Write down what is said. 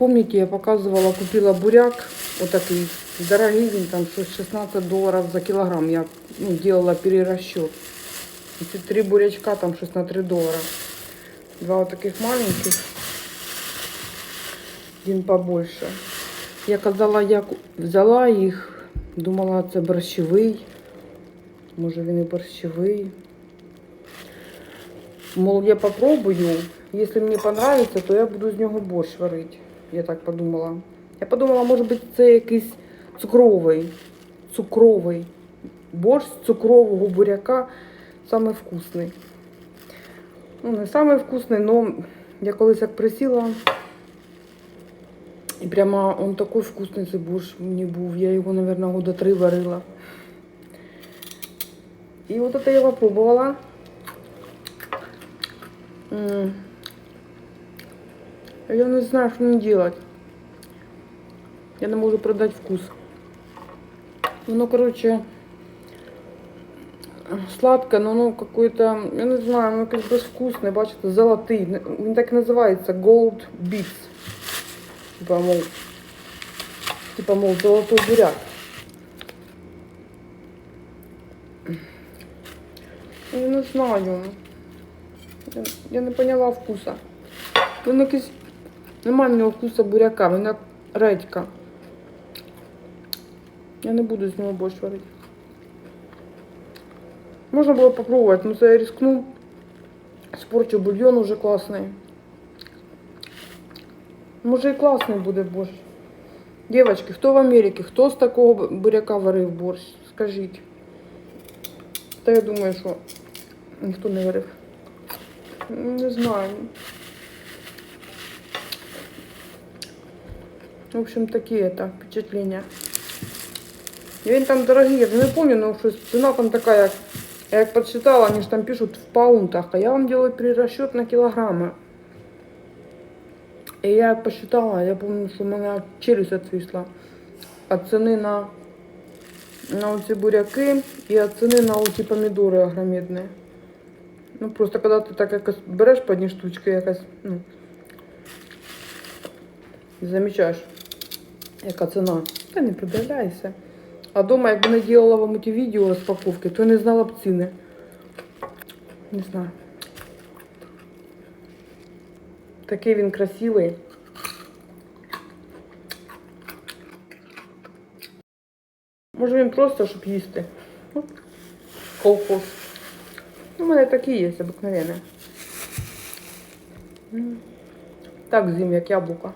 Помните, я показывала, купила буряк, вот такой дорогий, він там щось 16 долларов за килограмм. Я ну, делала перерасчет. Эти три бурячка там щось на 3 доллара. Два вот таких маленьких, один побольше. Я казала, я взяла їх, думала, це борщовий. Може він і борщовий. Мол, я попробую. Если мне понравится, то я буду з нього борщ варити. Я так подумала. Я подумала, може бути, це якийсь цукровий. Цукровий. Борщ цукрового буряка самый вкусний. Ну, не самый вкусний, но я колись як присіла. І прямо он такой вкусний цей борщ мені був. Я його, мабуть, года три варила. І от це я попробувала. М. Я не знаю, что мне делать. Я не могу продать вкус. Ну, короче, сладко, но ну какой-то, я не знаю, ну якийсь безвкусний, бачите, золотий. Він так і називається Gold Beats. Типа, мол, типа, мол, золотой буряк. Я не знаю. Я, я не поняла вкуса. Він якийсь. Немає в нього вкуса буряка, як редька. Я не буду з нього борщ варити. Можна було попробувати, но це я рискну. Спорчу бульйон уже класний. Може і класний буде борщ. Дівчатки, хто в Америці, хто з такого буряка варив борщ? Скажіть. Та я думаю, що ніхто не варив. Не знаю. В общем, такие это впечатления. І він там дорогий, я вже не пам'ятаю, ну щось ціна там така, як я як підсчитала, вони ж там пишуть в паунтах, а я вам делаю перерасчет на кілограми. І я як посчитала, я пам'ятаю, що в мене челюсть відвисла. От ціни на, на оці буряки і от ціни на оці помідори огромедні. Ну просто коли ти так якось береш по одній штучці, якась, ну, не замічаєш, Яка ціна. Та не придивляйся. А дома, якби не делала вам ці відео розпаковки, то не знала б ціни. Не знаю. Такий він красивий. Може він просто, щоб їсти. Оп. Колхоз. Ну, у мене такі є, обикновені. Так з'їм, як яблука.